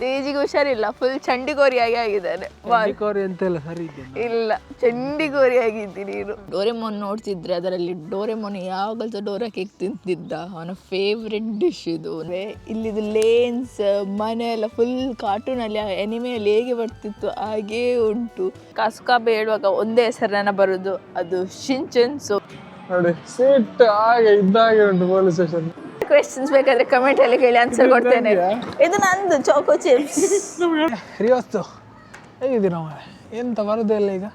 ತೇಜಿಗೆ ಹುಷಾರಿಲ್ಲ ಫುಲ್ ಚಂಡಿಗೋರಿಯಾಗಿ ಆಗಿದ್ದಾನೆ. ಚಂಡಿಗೋರಿ ಅಂತೆಲ್ಲ ಸರಿ ಇದೆಯಾ ಇಲ್ಲ ಚಂಡಿಗೋರಿ ಆಗಿದ್ದಿ ನೀನು. ಡೋರೆಮೋನ್ ನೋಡ್ತಿದ್ರೆ ಅದರಲ್ಲಿ ಡೋರೆಮೋನ್ ಯಾವಾಗಲೂ ಸಹ ಡೋರಾ ಕೇಕ್ ತಿಂತಿದ್ದ. ಅವನ ಫೇವ್ರೆಟ್ ಡಿಶ್ ಇದು. ಅಂದ್ರೆ ಇಲ್ಲಿದು ಲೇನ್ಸ್ ಮನೆ ಎಲ್ಲ ಫುಲ್ ಕಾರ್ಟೂನಲ್ಲಿ ಎನಿಮೆಯಲ್ಲಿ ಹೇಗೆ ಬರ್ತಿತ್ತು ಹಾಗೇ ಉಂಟು. ಕಸ್ಕಾ ಹೇಳುವಾಗ ಒಂದೇ ಹೆಸರನ್ನ ಬರುದು ಅದು ಶಿಂಚನ್ ಸೊ ನೋಡಿ ಸೀಟ್ ಹಾಗೆ ಇದ್ದಾಗೆ ಉಂಟು ಪೊಲೀಸ್ ಸ್ಟೇಷನ್ ಕ್ವೆಶನ್ಸ್ ಬೇಕಾದ್ರೆ ಕಮೆಂಟ್ ಅಲ್ಲಿ ಕೇಳಿ ಆನ್ಸರ್ ಕೊಡ್ತೇನೆ. ಇದು ನಂದು ಚೋಕೋ ಚಿಪ್ಸ್ ರಿಯೋಸ್ತು ಹೇಗಿದ್ದೀರಾ ಮಾರೆ ಎಂತ ಬರೋದೇ ಇಲ್ಲ ಈಗ?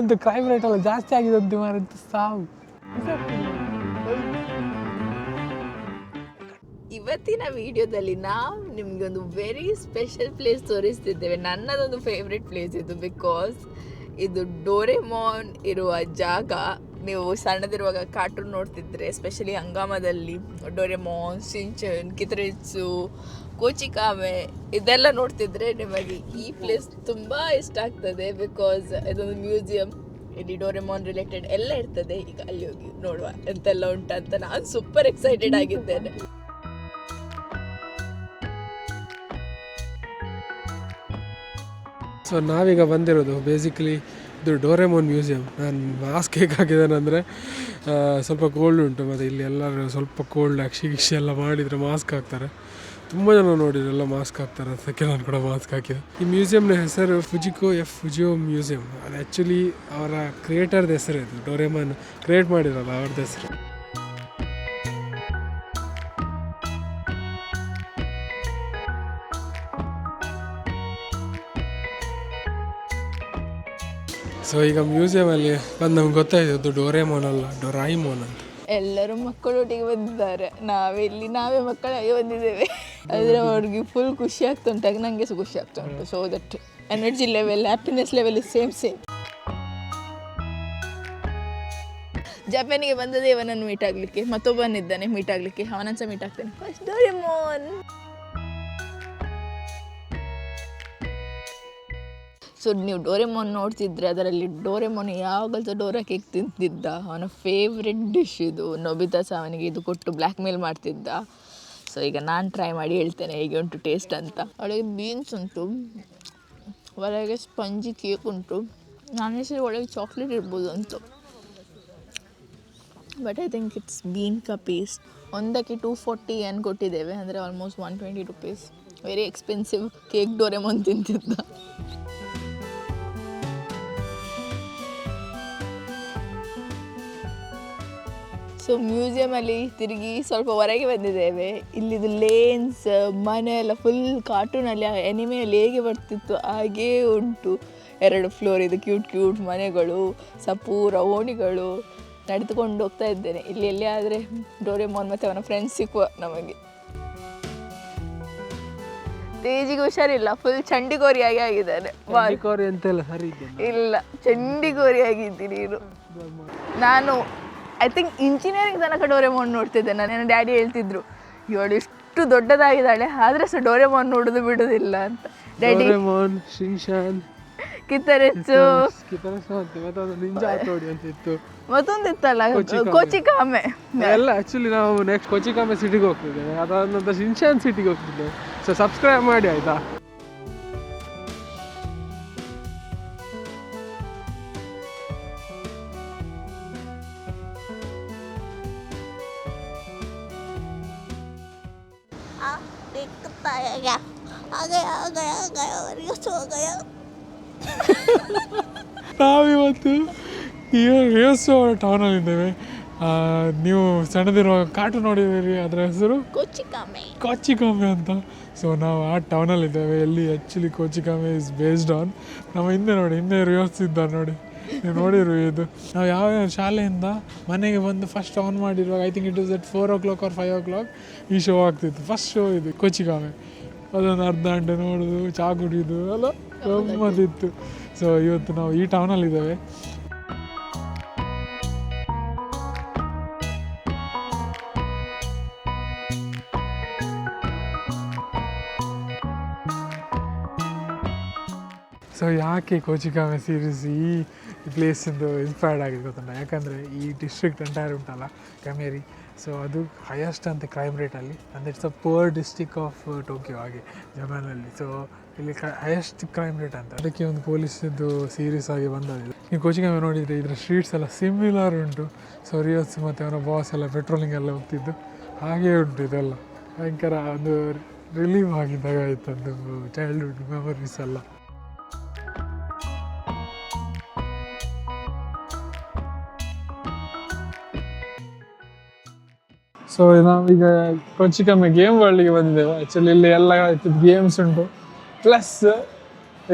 ಎಂತ ಕ್ರೈಮ್ ರೇಟ್ ಎಲ್ಲ ಜಾಸ್ತಿ ಆಗಿದೆ ಅಂತ ಮಾರೆ ಎಂತ ಸಾವು? ಇವತ್ತಿನ ವಿಡಿಯೋದಲ್ಲಿ ನಾವು ನಿಮ್ಗೆ ಒಂದು ವೆರಿ ಸ್ಪೆಷಲ್ ಪ್ಲೇಸ್ ತೋರಿಸ್ತಿದ್ದೇವೆ. ನನ್ನದೊಂದು ಫೇವ್ರೆಟ್ ಪ್ಲೇಸ್ ಇದು ಬಿಕಾಸ್ ಇದು ಡೋರೆಮೋನ್ ಇರುವ ಜಾಗ. ನೀವು ಸಣ್ಣದಿರುವಾಗ ಕಾರ್ಟೂನ್ ನೋಡ್ತಿದ್ರೆ ಎಸ್ಪೆಷಲಿ ಹಂಗಾಮದಲ್ಲಿ ಡೊರೆಮೋನ್ ಸಿಂಚನ್ ಕಿತ್ರಿಟ್ಸು ಕೋಚಿಕಾಮೆ ಇದೆಲ್ಲ ನೋಡ್ತಿದ್ರೆ ನಿಮಗೆ ಈ ಪ್ಲೇಸ್ ತುಂಬ ಇಷ್ಟ ಆಗ್ತದೆ ಬಿಕಾಸ್ ಇದೊಂದು ಮ್ಯೂಸಿಯಂ ಇಲ್ಲಿ ಡೋರೆಮೋನ್ ರಿಲೇಟೆಡ್ ಎಲ್ಲ ಇರ್ತದೆ. ಈಗ ಅಲ್ಲಿ ಹೋಗಿ ನೋಡುವ ಎಂತೆಲ್ಲ ಉಂಟಂತ ನಾನು ಸೂಪರ್ ಎಕ್ಸೈಟೆಡ್ ಆಗಿದ್ದೇನೆ. ಸೊ ನಾವೀಗ ಬಂದಿರೋದು ಬೇಸಿಕಲಿ ಇದು ಡೋರೆಮೋನ್ ಮ್ಯೂಸಿಯಂ ನಾನು ಮಾಸ್ಕ್ ಹೇಗೆ ಸ್ವಲ್ಪ ಕೋಲ್ಡ್ ಉಂಟು ಮತ್ತು ಇಲ್ಲಿ ಎಲ್ಲರೂ ಸ್ವಲ್ಪ ಕೋಲ್ಡ್ ಅಕ್ಷಿ ಗಿಕ್ಷಿ ಎಲ್ಲ ಮಾಡಿದರೆ ಮಾಸ್ಕ್ ಹಾಕ್ತಾರೆ. ತುಂಬ ಜನ ನೋಡಿದ್ರು ಎಲ್ಲ ಮಾಸ್ಕ್ ಹಾಕ್ತಾರೆ ಅದಕ್ಕೆ ನಾನು ಕೂಡ ಮಾಸ್ಕ್ ಹಾಕಿದೆ ಈ ಮ್ಯೂಸಿಯಂನ ಹೆಸರು ಫುಜಿಕೋ ಎಫ್ ಫುಜಿಯೋ ಮ್ಯೂಸಿಯಂ ಅದು ಆ್ಯಕ್ಚುಲಿ ಅವರ ಕ್ರಿಯೇಟರ್ದ ಹೆಸರು ಇದು ಡೋರೆಮೋನ್ ಕ್ರಿಯೇಟ್ ಮಾಡಿರಲ್ಲ ಅವ್ರದ್ದು ಹೆಸರು. ಸೊ ಈಗ ಮ್ಯೂಸಿಯಮಲ್ಲಿ ಬಂದು ನಮ್ಗೆ ಗೊತ್ತಾಯ್ತು ಡೋರೆಮೋನ್ ಅಲ್ಲ ಡೊರಾಯಿಮೋನ್ ಅಂತ. ಎಲ್ಲರೂ ಮಕ್ಕಳೊಟ್ಟಿಗೆ ಬಂದಿದ್ದಾರೆ. ನಾವಿಲ್ಲಿ ನಾವೇ ಮಕ್ಕಳಾಗಿ ಬಂದಿದ್ದೇವೆ. ಆದರೆ ಅವ್ರಿಗೆ ಫುಲ್ ಖುಷಿ ಆಗ್ತಾ ಉಂಟಾಗ ನನಗೆ ಖುಷಿ ಆಗ್ತಾ ಉಂಟು. So that energy level happiness level same same ಜಪಾನಿಗೆ ಬಂದದೇ ಇವನನ್ನು ಮೀಟ್ ಆಗಲಿಕ್ಕೆ, ಮತ್ತೊಬ್ಬನಿದ್ದಾನೆ ಮೀಟ್ ಆಗಲಿಕ್ಕೆ. ಅವನನ್ನು ಸಹ ಮೀಟ್ ಆಗ್ತಾನೆ. ಫಸ್ಟ್ ಡೋರೆಮೋನ್ ಸೊ ನೀವು ಡೋರೆಮೋನ್ ನೋಡ್ತಿದ್ರೆ ಅದರಲ್ಲಿ ಡೋರೆಮೋನ್ ಯಾವಾಗಲೂ ಡೋರಾ ಕೇಕ್ ತಿಂತಿದ್ದ. ಅವನ ಫೇವ್ರೆಟ್ ಡಿಶ್ ಇದು. ನೊಬಿತಾ ಸಹ ಅವನಿಗೆ ಇದು ಕೊಟ್ಟು ಬ್ಲ್ಯಾಕ್ ಮೇಲ್ ಮಾಡ್ತಿದ್ದ. ಸೊ ಈಗ ನಾನು ಟ್ರೈ ಮಾಡಿ ಹೇಳ್ತೇನೆ, ಹೇಗೆ ಉಂಟು ಟೇಸ್ಟ್ ಅಂತ. ಒಳಗೆ ಬೀನ್ಸ್ ಉಂಟು. ಒಳಗೆ ಸ್ಪಂಜಿ ಕೇಕ್ ಉಂಟು. ನಾನು ಹೆಸರು ಒಳಗೆ ಚಾಕ್ಲೇಟ್ ಇರ್ಬೋದು ಅಂತ. But I think it's bean ಕ ಪೇಸ್ಟ್ ಒಂದಕ್ಕೆ ಟೂ ಫೋರ್ಟಿ ಏನು ಕೊಟ್ಟಿದ್ದೇವೆ. ಅಂದರೆ almost one twenty rupees very expensive cake Doraemon ತಿಂತಿದ್ದ. So ಮ್ಯೂಸಿಯಮಲ್ಲಿ ತಿರುಗಿ ಸ್ವಲ್ಪ ಹೊರಗೆ ಬಂದಿದ್ದೇವೆ. ಇಲ್ಲಿದು ಲೇನ್ಸ್ ಮನೆ ಎಲ್ಲ ಫುಲ್ ಕಾರ್ಟೂನಲ್ಲಿ ಎನಿಮೆಯಲ್ಲಿ ಹೇಗೆ ಬರ್ತಿತ್ತು ಹಾಗೇ ಉಂಟು. ಎರಡು ಫ್ಲೋರ್ ಇದು ಕ್ಯೂಟ್ ಕ್ಯೂಟ್ ಮನೆಗಳು ಸಪೂರ ಓಣಿಗಳು ನಡೆದುಕೊಂಡು ಹೋಗ್ತಾ ಇದ್ದೇನೆ. ಇಲ್ಲಿ ಎಲ್ಲಿ ಆದರೆ ಡೋರೆಮೋನ್ ಮತ್ತು ಅವನ ಫ್ರೆಂಡ್ಸ್ ಸಿಕ್ಕುವ ನಮಗೆ. ತೇಜಿಗೆ ಹುಷಾರಿಲ್ಲ ಫುಲ್ ಚಂಡಿಗೋರಿಯಾಗಿ ಆಗಿದ್ದಾನೆ. ಇಲ್ಲ ಚಂಡಿಗೋರಿ ಆಗಿದ್ದಿ ನೀನು. ನಾನು ಐ ಥಿಂಕ್ ಇಂಜಿನಿಯರಿಂಗ್ ತನಕ ಡೋರೆಮೋನ್ ನೋಡ್ತಿದ್ದೆ ನಾನು. ನನ್ನ ಡ್ಯಾಡಿ ಹೇಳ್ತಿದ್ರು ಇವಳು ಇಷ್ಟು ದೊಡ್ಡದಾಗಿದ್ದಾಳೆ ಆದ್ರೆ ಸಹ ಡೋರೆಮೋನ್ ನೋಡೋದು ಬಿಡೋದಿಲ್ಲ ಅಂತ. ಡ್ಯಾಡಿ ಡೋರೆಮೋನ್ ಕಿತ್ತರೆಚ್ಚು ಅಂತಿತ್ತು ಇತ್ತು. ಮತ್ತೊಂದು ಇತ್ತಲ್ಲ ಕೊಚಿಕಾಮೆ. ಎಲ್ಲ ಆಕ್ಚುಲಿ ನಾವು ನೆಕ್ಸ್ಟ್ ಕೊಚಿಕಾಮೆ ಸಿಟಿಗೆ ಹೋಗ್ತಿದ್ದೇವೆ. ಅದಾದ ನಂತರ ಶಿನ್ಶಾನ್ ಸಿಟಿಗೆ ಹೋಗ್ತಿದ್ದೇವೆ. ಸೊ ಸಬ್ಸ್ಕ್ರೈಬ್ ಮಾಡಿ ಆಯ್ತಾ? दिखता है क्या आ गया आ गया आ गया और ये सो गया ನಾವಿವತ್ತು ರಿಯೋಸೋ ಟೌನಲ್ಲಿದ್ದೇವೆ ನೀವು ಸಣ್ಣದಿರುವಾಗ ಕಾಟು ನೋಡಿದಿರಿ ಅದರ ಹೆಸರು कोचिकामे ಕೋಚಿಕಾಮೆ ಅಂತ ಸೊ ನಾವು ಆ ಟೌನಲ್ಲಿದ್ದೇವೆ ಎಲ್ಲಿ actually KochiKame is based on ನಮ್ಮ ಹಿಂದೆ ನೋಡಿ ಹಿಂದೆ ರಿಯೋಸ್ ಇದ್ದಾರೆ ನೋಡಿ ನೀವು ನೋಡಿರು ಇದು. ನಾವು ಯಾವ ಶಾಲೆಯಿಂದ ಮನೆಗೆ ಬಂದು first on ಮಾಡಿರುವಾಗ I think it is at four o'clock or five o'clock ಈ ಶೋ ಆಗ್ತಿತ್ತು. ಫಸ್ಟ್ ಶೋ ಇದು ಕೊಚ್ಚಿಗಾವೆ ಅದೊಂದು ಅರ್ಧ ಗಂಟೆ ನೋಡೋದು, ಚಾ ಕುಡಿಯೋದು ಎಲ್ಲ ಗಮ್ಮತ್ತಿತ್ತು ಸೊ ಇವತ್ತು ನಾವು ಈ ಟೌನಲ್ಲಿದ್ದೇವೆ ಸೊ ಯಾಕೆ ಕೋಚಿಕಾಮೆ ಸೀರೀಸ್ ಈ ಪ್ಲೇಸಿಂದು ಇನ್ಸ್ಪೈರ್ಡ್ ಆಗಿದೆ ಗೊತ್ತುಂಟ? ಯಾಕಂದರೆ ಈ ಡಿಸ್ಟ್ರಿಕ್ಟ್ ಎಂಟೈರ್ ಉಂಟಲ್ಲ ಕಮೇರಿ ಸೊ ಅದು ಹೈಯೆಸ್ಟ್ ಅಂತ ಕ್ರೈಮ್ ರೇಟಲ್ಲಿ ಅಂದರೆ it's a poor district of Tokyo ಹಾಗೆ ಜಪಾನಲ್ಲಿ ಸೊ ಇಲ್ಲಿ ಹೈಯೆಸ್ಟ್ ಕ್ರೈಮ್ ರೇಟ್ ಅಂತ. ಅದಕ್ಕೆ ಒಂದು ಪೊಲೀಸದ್ದು ಸೀರಿಯಸ್ ಆಗಿ ಬಂದಿದೆ ನೀವು ಕೋಚಿಂಗ್ ನೋಡಿದರೆ ಇದರ ಸ್ಟ್ರೀಟ್ಸ್ ಎಲ್ಲ ಸಿಮಿಲರ್ ಉಂಟು. ಸೊ ರಿಯೋಸ್ ಮತ್ತು ಅವರ ಬಾಸ್ ಎಲ್ಲ ಪೆಟ್ರೋಲಿಂಗ್ ಎಲ್ಲ ಹೋಗ್ತಿದ್ದು. ಹಾಗೇ ಉಂಟು ಇದೆಲ್ಲ. ಭಯಂಕರ ಒಂದು ರಿಲೀವ್ ಆಗಿದ್ದಾಗ ಆಯ್ತು, ಒಂದು ಚೈಲ್ಡ್ಹುಡ್ ಮೆಮೊರೀಸ್ ಎಲ್ಲ. ಸೊ ನಾವೀಗ ಕೊಂಚಿಕಮ್ಮೆ ಗೇಮ್ ವರ್ಲ್ಡ್ಗೆ ಬಂದಿದ್ದೇವೆ. ಆ್ಯಕ್ಚುಲಿ ಇಲ್ಲಿ ಎಲ್ಲ ಗೇಮ್ಸ್ ಉಂಟು. ಪ್ಲಸ್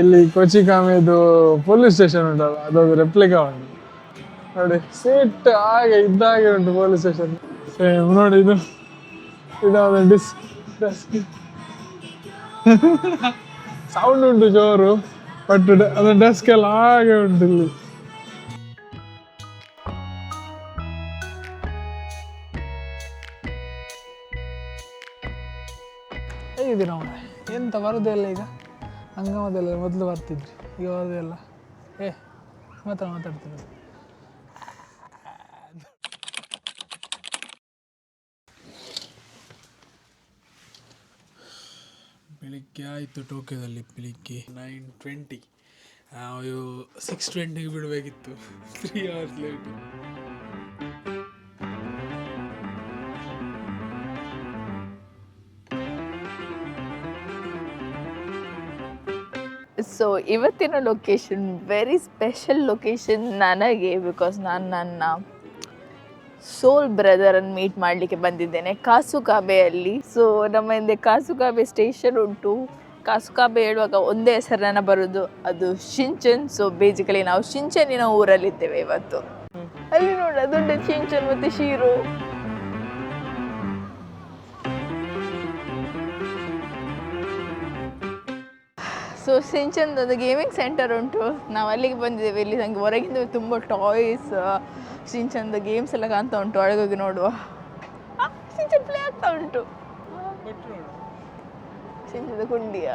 ಇಲ್ಲಿ ಕೊಚ್ಚಿಕಾಮೆದು ಪೊಲೀಸ್ ಸ್ಟೇಷನ್ ಉಂಟಲ್ಲ, ಅದೊಂದು ರೆಪ್ಲಿಕಾ ಉಂಟು. ನೋಡಿ ಸೀಟ್ ಹಾಗೆ ಇದ್ದಾಗೆ ಉಂಟು ಪೊಲೀಸ್ ಸ್ಟೇಷನ್ ಸೇಮ್ ನೋಡಿ ಇದು. ಇದೊಂದು ಡಿಸ್ಕ್ ಡೆಸ್ಕ್ ಸೌಂಡ್ ಉಂಟು ಜೋರು ಬಟ್ ಅದು ಡೆಸ್ಕ್ ಎಲ್ಲ ಹಾಗೆ ಉಂಟು ಇಲ್ಲಿ. ಹೇಗಿದ್ದೀರಾ ಅವನ ಎಂತ ಬರೋದಿಲ್ಲ ಈಗ. ಹಂಗಮದಲ್ಲ ಮೊದಲು ಬರ್ತಿದ್ರಿ. ಈಗ ಬರೋದೇ ಇಲ್ಲ. ಏ ಮಾತ್ರ ಮಾತಾಡ್ತೀನಿ. ಬೆಳಿಗ್ಗೆ ಆಯಿತು ಟೋಕಿಯೋದಲ್ಲಿ ಬೆಳಿಗ್ಗೆ ನೈನ್ ಟ್ವೆಂಟಿ. ಸಿಕ್ಸ್ ಟ್ವೆಂಟಿಗೆ ಬಿಡಬೇಕಿತ್ತು. ತ್ರೀ ಅವರ್ಸ್ ಲೇಟ್ ಸೊ ಇವತ್ತಿನ ಲೊಕೇಶನ್ ವೆರಿ ಸ್ಪೆಷಲ್ ಲೊಕೇಶನ್ ನನಗೆ ಬಿಕಾಸ್ ನಾನು ನನ್ನ ಸೋಲ್ ಬ್ರದರನ್ನು ಮೀಟ್ ಮಾಡಲಿಕ್ಕೆ ಬಂದಿದ್ದೇನೆ ಕಾಸುಕಾಬೆಯಲ್ಲಿ. ಸೊ ನಮ್ಮ ಹಿಂದೆ ಕಾಸುಕಾಬೆ ಸ್ಟೇಷನ್ ಉಂಟು. ಕಾಸುಕಾಬೆ ಹೇಳುವಾಗ ಒಂದೇ ಹೆಸರನ್ನ ಬರೋದು, ಅದು ಶಿಂಚನ್. ಸೊ ಬೇಸಿಕಲಿ ನಾವು ಶಿಂಚನಿನ ಊರಲ್ಲಿದ್ದೇವೆ ಇವತ್ತು. ಅಲ್ಲಿ ನೋಡಿ ದೊಡ್ಡ ಶಿಂಚನ್ ಮತ್ತು ಶೀರು. ಸೊ ಸಿಂಚನ್ದು ಒಂದು ಗೇಮಿಂಗ್ ಸೆಂಟರ್ ಉಂಟು. ನಾವು ಅಲ್ಲಿಗೆ ಬಂದಿದ್ದೇವೆ. ಇಲ್ಲಿ ನನಗೆ ಹೊರಗಿಂದ ತುಂಬ ಟಾಯ್ಸ್ ಸಿಂಚನ್ದು ಗೇಮ್ಸ್ ಎಲ್ಲ ಕಾಣ್ತಾ ಉಂಟು. ಒಳಗೋಗಿ ನೋಡುವ. ಸಿಂಚನ್ ಪ್ಲೇ ಆಗ್ತಾ ಉಂಟು. ಸಿಂಚದ ಕುಂಡಿಯ.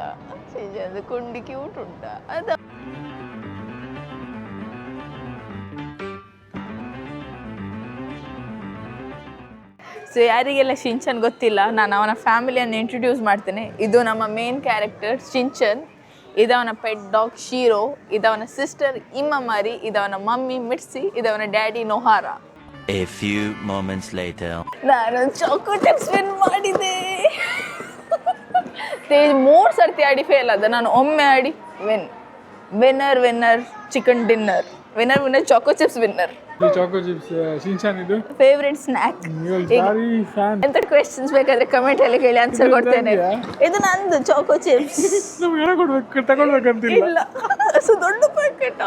ಸಿಂಚನದ ಕುಂಡಿ ಕ್ಯೂಟ್ ಉಂಟ. ಅದ ಸೊ ಯಾರಿಗೆಲ್ಲ ಶಿಂಚನ್ ಗೊತ್ತಿಲ್ಲ, ನಾನು ಅವನ ಫ್ಯಾಮಿಲಿಯನ್ನು ಇಂಟ್ರೊಡ್ಯೂಸ್ ಮಾಡ್ತೇನೆ. ಇದು ನಮ್ಮ ಮೇನ್ ಕ್ಯಾರೆಕ್ಟರ್ ಶಿಂಚನ್ ಇದವನ ಪೆಟ್ ಡಾಗ್ ಶೀರೋ ಇದವನ ಸಿಸ್ಟರ್ ಇಮ್ಮ ಮರಿ ಇದವನ mummy ಮಿಡ್ಸಿ ಇದವನ daddy Nohara A few moments later. ನಾನು ಚಾಕೋ ಸ್ಪಿನ್ ಮಾಡಿದೆ. ತೇಜ್ ಮೂರು ಸರ್ತಿ ಆಡಿ ಫೇಲ್ ಆದ. ನಾನು ಒಮ್ಮೆ ಆಡಿ win winner winner chicken dinner winner winner choco chips winner choco chips Shinchan ಇದು? ಫೇವ್ರೆಟ್ ಸ್ನ್ಯಾಕ್ ಸಾರಿ ಫ್ಯಾನ್ ಎಂತ ಕ್ವೆಶ್ಚನ್ಸ್ ಬೇಕಾದ್ರೆ ಕಮೆಂಟ್ ಅಲ್ಲಿ ಕೇಳಿ ಆನ್ಸರ್ ಕೊಡ್ತೇನೆ. ಇದು ನಂದು ಚಾಕೋ ಚಿಪ್ಸ್ ನಮ್ಗೆ ಏನೋ ಕೊಡ್ಬೇಕು ತಗೊಳ್ಬೇಕಂತಿಲ್ಲ. ಇಲ್ಲ. ಸೊ ದೊಡ್ಡ ಪ್ಯಾಕೆಟ್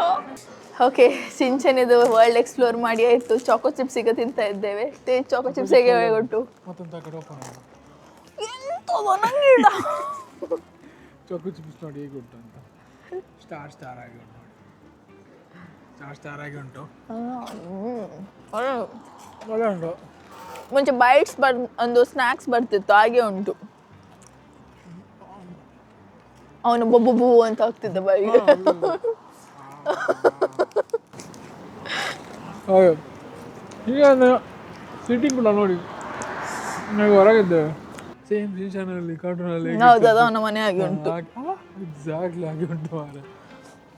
ಓಕೆ ಸಿಂಚನ್ ಇದು ವರ್ಲ್ಡ್ ಎಕ್ಸ್ಪ್ಲೋರ್ ಮಾಡಿ ಆಯ್ತು. ಚಾಕೋ ಚಿಪ್ಸ್ ಈಗ ತಿಂತಾ ಇದ್ದೇವೆ. ತೇ ಚಾಕೋ ಚಿಪ್ಸ್ ಹೇಗೆ ನಂಗಿಡ ಚಾಕೋ ಚಿಪ್ಸ್ ನೋಡಿ ಹೇಗೆ ಉಂಟು ಅಂತ. ಸ್ಟಾರ್ ಸ್ಟಾರ್ ಆಗಿ ಉಂಟು. ನೋಡಿ ಸ್ಟಾರ್ ಸ್ಟಾರ್ ಆಗಿ ಉಂಟು ಒಳ್ಳೆ ಉಂಟು. ಮುಂಚೆ ಬೈಟ್ಸ್ ಬರ್ ಒಂದು ಸ್ನ್ಯಾಕ್ಸ್ ಬರ್ತಿತ್ತು ಹಾಗೆ ಉಂಟು. ಅವನು ಬೊಬ್ಬು ಬೂ ಅಂತ ಆಗ್ತಿದ್ದ ಬಾಯಿಗೆ ಹೌದು. ಈಗ ಸಿಟ್ಟಿಂಗ್ ಕೂಡ ನೋಡಿ. ನಾವು ಹೊರಗಿದ್ದೇವೆ ಸೇಮ್ ಸೀಸನಲ್ಲಿ ಕಾರ್ಟೂನಲ್ಲಿ ಹೌದು ಅದು ಅವನ ಮನೆ ಆಗಿ ಉಂಟು. ಎಕ್ಸಾಕ್ಟ್ಲಿ ಹಾಗೆ ಉಂಟು ಮಾರೆ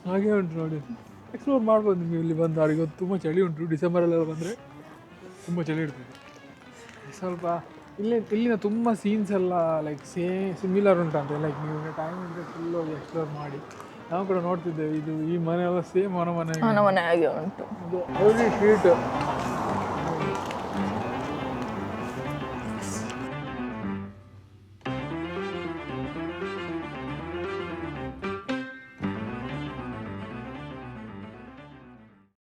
ಹಾಗೆ ಉಂಟು ನೋಡಿ. ಎಕ್ಸ್ಪ್ಲೋರ್ ಮಾಡ್ಬೋದು ನಿಮಗೆ ಇಲ್ಲಿ ಬಂದು. ಅವ್ರಿಗೆ ತುಂಬ ಚಳಿ ಉಂಟು. ಡಿಸೆಂಬರಲ್ಲೆಲ್ಲ ಬಂದರೆ ತುಂಬ ಚಳಿ ಇರ್ತದೆ. ಸ್ವಲ್ಪ ಇಲ್ಲಿ ಇಲ್ಲಿನ ತುಂಬ ಸೀನ್ಸ್ ಎಲ್ಲ ಲೈಕ್ ಸೇ ಸಿಮಿಲರ್ ಉಂಟಂತೆ. ಲೈಕ್ ನೀವು ಟೈಮ್ ಇದ್ದರೆ ಫುಲ್ ಹೋಗಿ ಎಕ್ಸ್ಪ್ಲೋರ್ ಮಾಡಿ. ನಾವು ಕೂಡ ನೋಡ್ತಿದ್ದೇವೆ. ಇದು ಈ ಮನೆ ಎಲ್ಲ ಸೇಮ್ ಮನೆ ಮನೆ ಮನೆ ಹಾಗೆ ಉಂಟು. ಇದು ಎವ್ರಿ ಸ್ಟ್ರೀಟ್